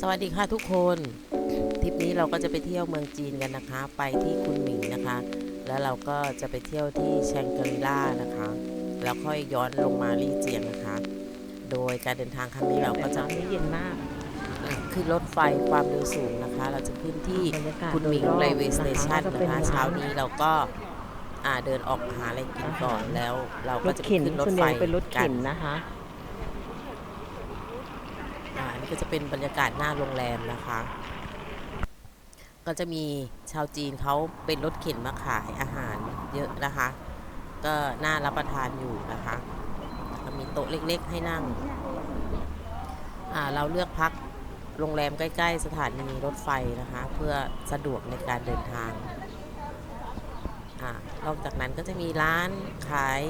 สวัสดีค่ะทุกคนทริปนี้เราก็จะไปเที่ยวเมืองจีนกันนะคะ ไปที่คุนหมิงนะคะ แล้วเราก็จะไปเที่ยวที่แชงกรีล่านะคะ แล้วค่อยย้อนลงมาลี่เจียงนะคะ โดยการเดินทางครั้งนี้เราก็จะน้ำนี่เย็นมากขึ้นรถไฟความเร็วสูงนะคะ เราจะขึ้นที่บรรยากาศคุณหมิงโดยรอบไ a เวสนะคะเตชันก็นะเป็นคะร้านเช้านี้เราก็อ่าเดินออกหาอะไรกินก่อนแล้ว เรารก็ถจะไปเข็นขึ้นรถส่วนไฟใหญ่เป็นรถกัเข็นนะคะอ่าอันนี้ ก็จะเป็นบรรยากาศหน้าโรงแรมนะคะ ก็จะมีชาวจีนเขาเป็นรถเข็นมาขายอาหารเยอะนะคะ ก็น่ารับประทานอยู่นะคะก็มีโต๊ะเล็กๆ ให้นั่งเราเลือกพักโรงแรมใกล้ๆ สถานีรถไฟนะคะ เพื่อสะดวกในการเดินทางอนอกจากนั้นก็จะมีร้านขาย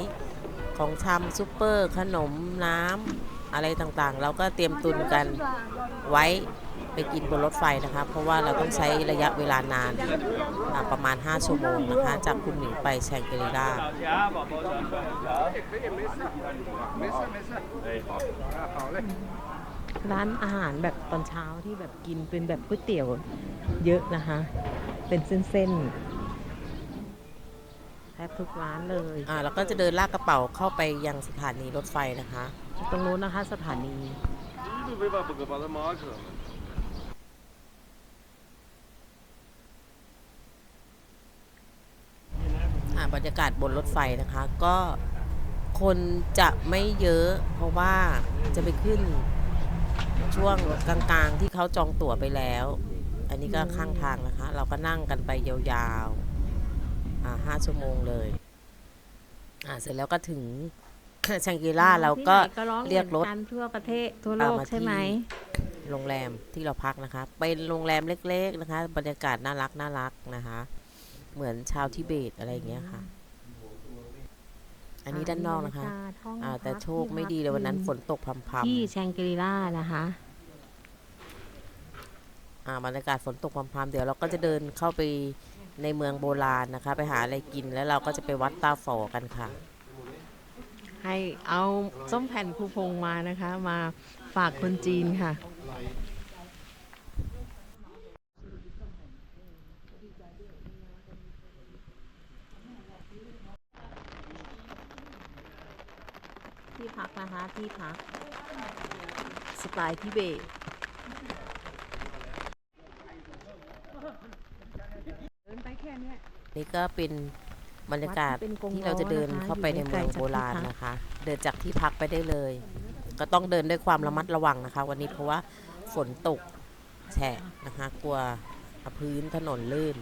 ของชำซูเปอร์ ขนมน้ำ อะไรต่างๆ เราก็เตรียมตุนกันไว้ไปกินบนรถไฟนะคะเพราะว่าเราต้องใช้ระยะเวลานานประมาณ 5 ชั่วโมงนะคะจากคุณหมิงไปแชงกรีลาร้านอาหารแบบตอนเช้าที่แบบกินเป็นแบบก๋วยเตี๋ยวเยอะนะคะ เป็นเส้นๆ แทบทุกร้านเลยอ่าเราก็จะเดินลากกระเป๋าเข้าไปยังสถานีรถไฟนะคะ ตรงนู้นนะคะสถานี อ่าบรรยากาศบนรถไฟนะคะ ก็คนจะไม่เยอะ เพราะว่าจะไปขึ้นช่วงกลางๆที่เขาจองตั๋วไปแล้ว อันนี้ก็ข้างทางนะคะ เราก็นั่งกันไปยาวๆ ห้าชั่วโมงเลยอ่าเสร็จแล้วก็ถึงชังกีล่าเราก็ที่ไหนร้องเรียกรถหมือนนทั่วประเทศทั่วโลกเอามาใช่ไหมที่โรงแรมที่เราพักนะคะ เป็นโรงแรมเล็ก ๆนะคะ บรรยากาศน่ารักน่ารักนะคะ เหมือนชาวทิเบตอะไรอย่างเงี้ยค่ะ อันนี้ด้านนอกนะคะบรรยากาศห้องอ่าแต่พักโชคไม่ดีเลยวันนั้นฝนตกพรำที่แชงกรีล่านะคะๆอ่าบรรยากาศฝนตกพรำๆเดี๋ยวเราก็จะเดินเข้าไป ในเมืองโบราณนะคะ ไปหาอะไรกินแล้วเราก็จะไปวัดตาฝอกันค่ะ ให้เอาส้มแผ่นคูพงมานะคะ มาฝากคนจีนค่ะ ที่พักนะคะที่พัก สไตล์ทิเบตเดิ นไปแค่เนี้ยนี่ก็เป็นบรรยากาศวัดที่เป็นกงที่เราจะเดินล้อนะคะเข้าไปในอยู่เมืไม่องไกลจากโบราณที่พักนะคะ เดินจากที่พักไปได้เลย ก็ต้องเดินด้วยความระมัดระวังนะคะ วันนี้เพราะว่าฝนตกแฉะนะคะ กลัวพื้นถนนลื่น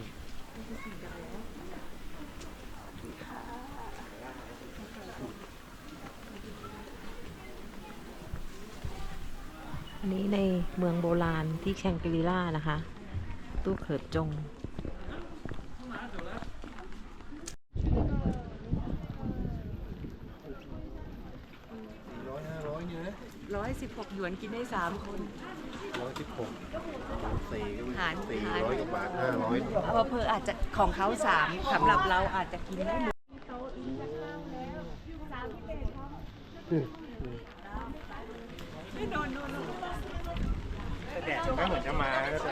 อันนี้ในเมืองโบราณที่แชงกรีล่านะคะ ตู้เขิดจง้อยสิบหกหยวนกินได้สามคน ร้อยสิบหกสี่หารสี่หาร ร้อยกว่าบาทห้าร้อยเพอเพออาจจะของเขาสามสำหรับเราอาจจะกินได้หมดแต่แดดมันก็เหมือนจะมาแล้วแต่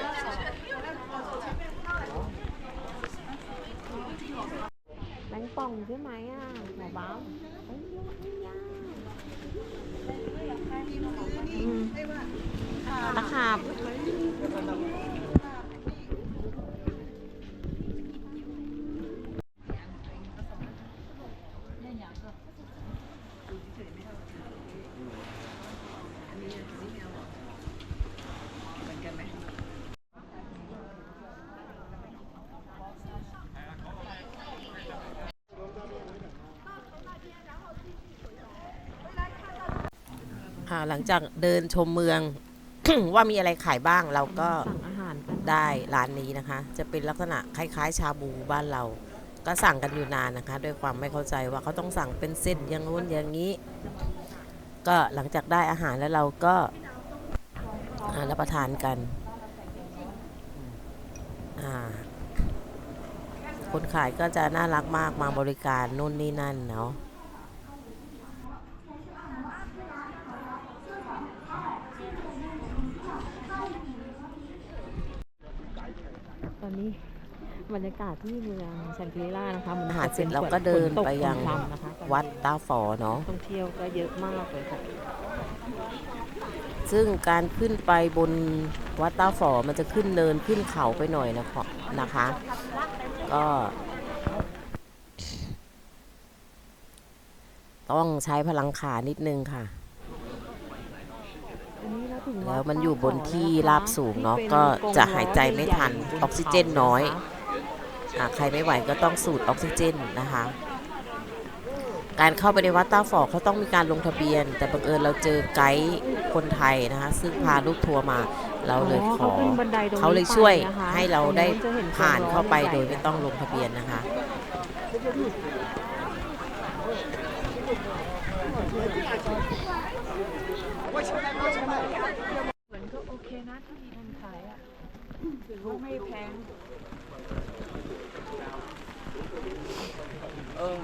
แบงค์ป่องใช่ไหมอะหมอบ้า อื หลังจากเดินชมเมือง ว่ามีอะไรขายบ้างเราก็สั่งอาหารกันได้ร้านนี้นะคะ จะเป็นลักษณะคล้าย ๆ ชาบูบ้านเรา ก็สั่งกันอยู่นานนะคะ ด้วยความไม่เข้าใจว่าเขาต้องสั่งเป็นเส้นอย่างนู้นอย่างนี้ ก็หลังจากได้อาหารแล้วเราก็รับประทานกันคนขายก็จะน่ารักมากมาบริการนู่นนี่นั่นเนาะ นี้บรรยากาศที่เมืองชันกรีล่านะคะมันหาเสร็จป็นเราก็เดินไปยังะะวัดตาฝอเนาะท่องเที่ยวก็เยอะมากเลยค่ะซึ่งการขึ้นไปบนวัดตาฝอมันจะขึ้นเนินขึ้นเขาไปหน่อยนะคะนะคะ ก็ต้องใช้พลังขานิดนึงค่ะ แล้วดมันอยู่บนตาขอที่แล้วนะคะราบสูงเนอะที่ป็ก็กรงจะหายใจล้ไม่ทันใหญ่ๆบออกซิเจนน้อยขาะคะอะใครไม่ไหวก็ต้องสูดออกซิเจนนะคะ การเข้าไปในวัดตาฝอเขาต้องมีการลงทะเบียน แต่บังเอิญเราเจอไกด์คนไทยนะคะ ซึ่งพาลูกทัวร์มาเราเลยขอขึ้นบันไดตรงนี้เขาเลยช่วยไปนะคะให้เราได้ตรงนู้นจะเห็นผ่านเข้าไปกรงล้อโดยใหญ่ๆไม่ต้องลงทะเบียนนะคะ เหมือนก็โอเคนะถ้ามีคนขายอะถือว่าไม่แพง เออ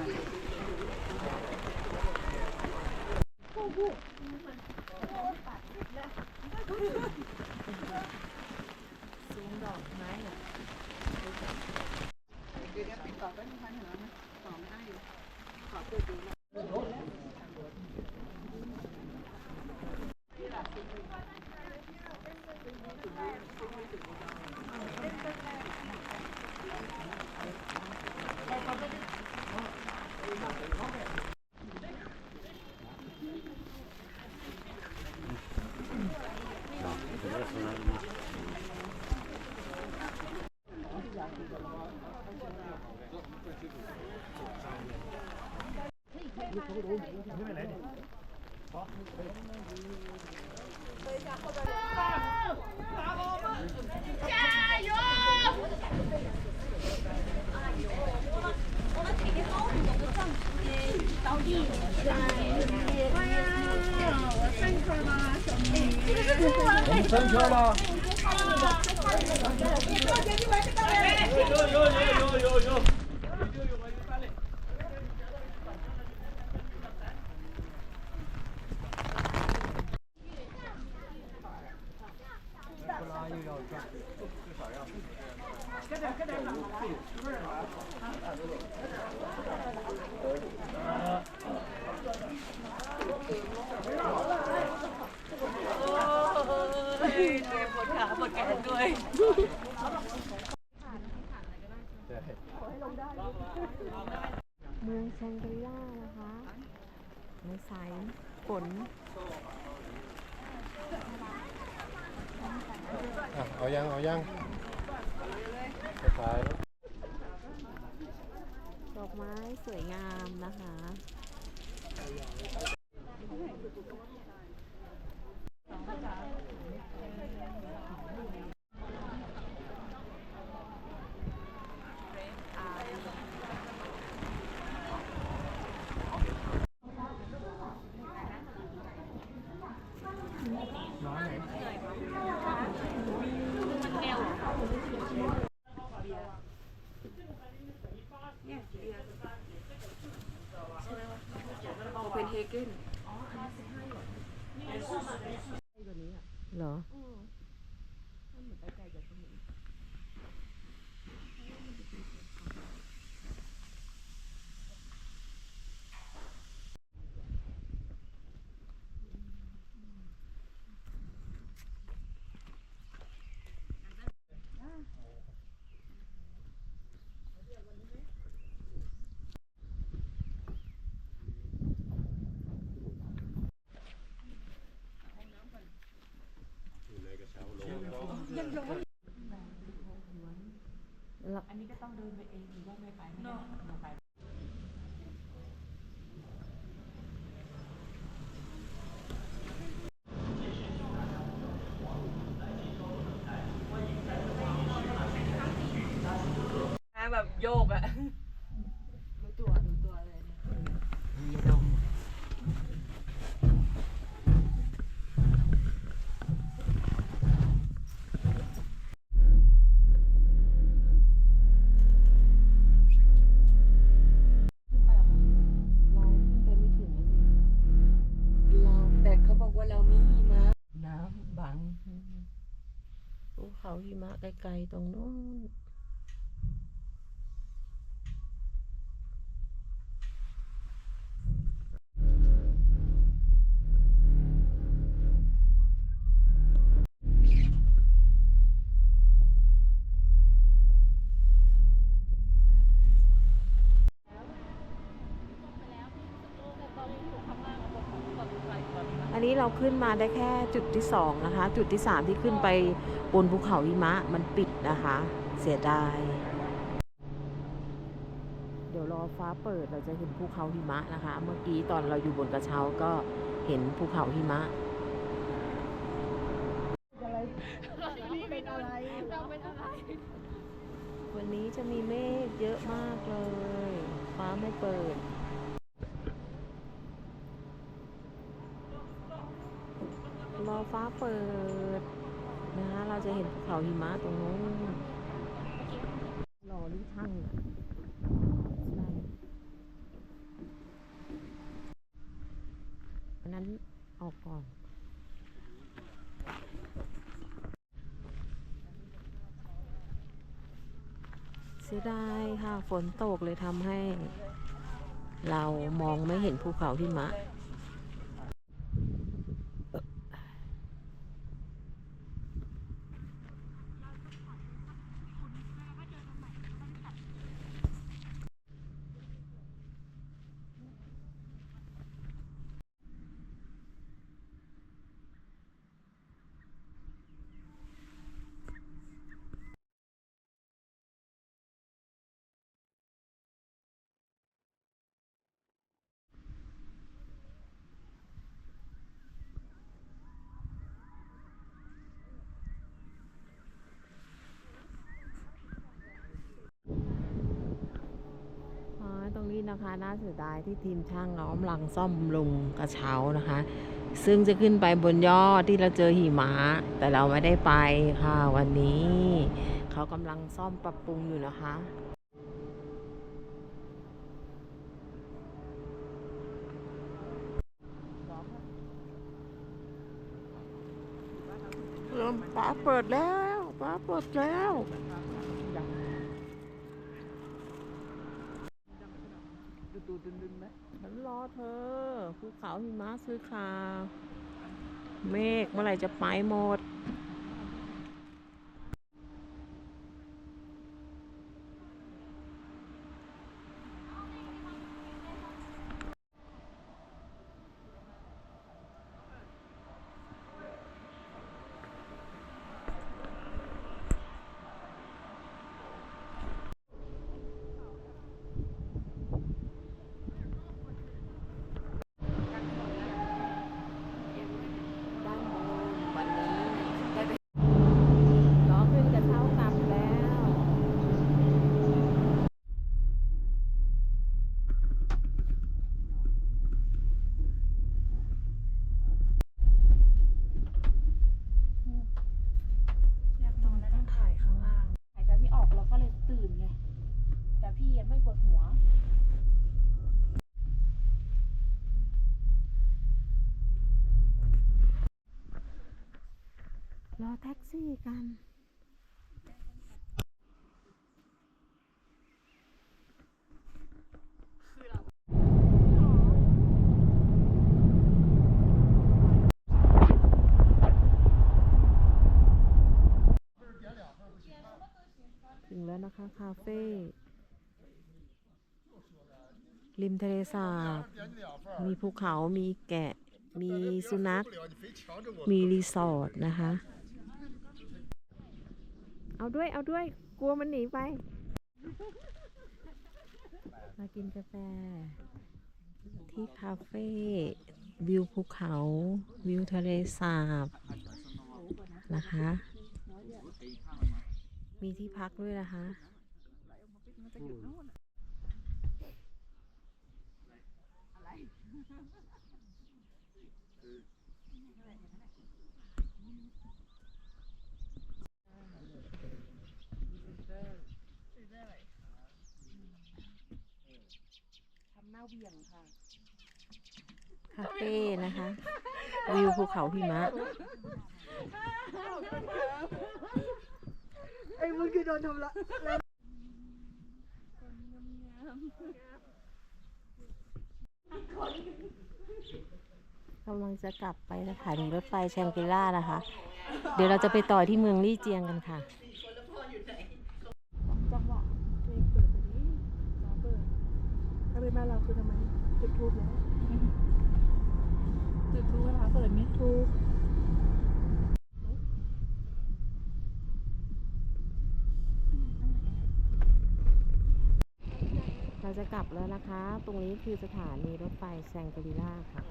三圈吗？有有有有有有。 ในสายฝนอะเอายัง เอายังไปขายแล้วดอกไม้สวยงามนะคะ โอเปนเฮเกน เหรอ อันนี้ก็ต้องเดินไปเองหรือว่าไม่ไปไม่ได้เราไป แบบโยกอะดูตัวดูตัวเลยเนี่ยเราขึ้นไปไม่ถึงนะสิเราแต่เขาบอกว่าเรามีหิมะน้ำบังภูเขาหิมะไกลๆตรงนู้น เราขึ้นมาได้แค่จุดที่สองนะคะ จุดที่สามที่ขึ้นไปบนภูเขาหิมะมันปิดนะคะ เสียดาย เดี๋ยวรอฟ้าเปิดเราจะเห็นภูเขาหิมะนะคะ เมื่อกี้ตอนเราอยู่บนกระเช้าก็เห็นภูเขาหิมะวันนี้จะมีเมฆเยอะมากเลย ฟ้าไม่เปิด ร อฟ้าเปิดนะคะเราจะเห็นภูเขาหิมะตรงนู้นหรือช่อะใช่อันนั้นออกก่อนเสียดายค่ะฝนตกเลยทำให้ เรามองไม่เห็นภูเขาหิมะ อ๋อตรง นะคะ น่าเสียดายที่ทีมช่างเรากำลังซ่อมบำรุงกระเช้านะคะ ซึ่งจะขึ้นไปบนยอดที่เราเจอหิมะแต่เราไม่ได้ไปค่ะวันนี้ เขากำลังซ่อมปรับปรุงอยู่นะคะเริ่มฟ้าเปิดแล้วฟ้าเปิดแล้ว ฉันรอเธอภูเขาหิมะซื้อคาเมฆเมื่อไหร่จะไปหมด ด้านบนวันนี้ได้ไปล้อขึ้นกระเช้ากลับแล้ว ตอนนั้นถ่ายข้างล่าง หายใจไม่ออกเราก็เลยตื่นไง แต่พี่ยังไม่ปวดหัว รอแท็ กัน ถึงแล้วนะคะ คาเฟ่ ริมทะเลสาบ มีภูเขา มีแกะ มีสุนัข มีรีสอร์ทนะคะ เอาด้วยเอาด้วย กลัวมันหนีไป มากินกาแฟ ที่คาเฟ่วิวภูเขา วิวทะเลสาบนะคะ มีที่พักด้วยนะคะทำหน้ เหวี่ยงค่ะคาเฟ่นะคะ วิวภูเขาหิมะกำลังจะกลับไปสถานีรถไฟแชงกรีล่านะคะ เดี๋ยวเราจะไปต่อที่เมืองลี่เจียงกันค่ะ จังหวะเพลงเปิดไปนี้มา เปิดถ้าเป็นบ้านเราคือทำไมจุดทูบแล้วจุดทูบเวลาเปิดนี่ทูบเราจะกลับแล้วนะคะ ตรงนี้คือสถานีรถไฟแซงกรีล่าค่ะ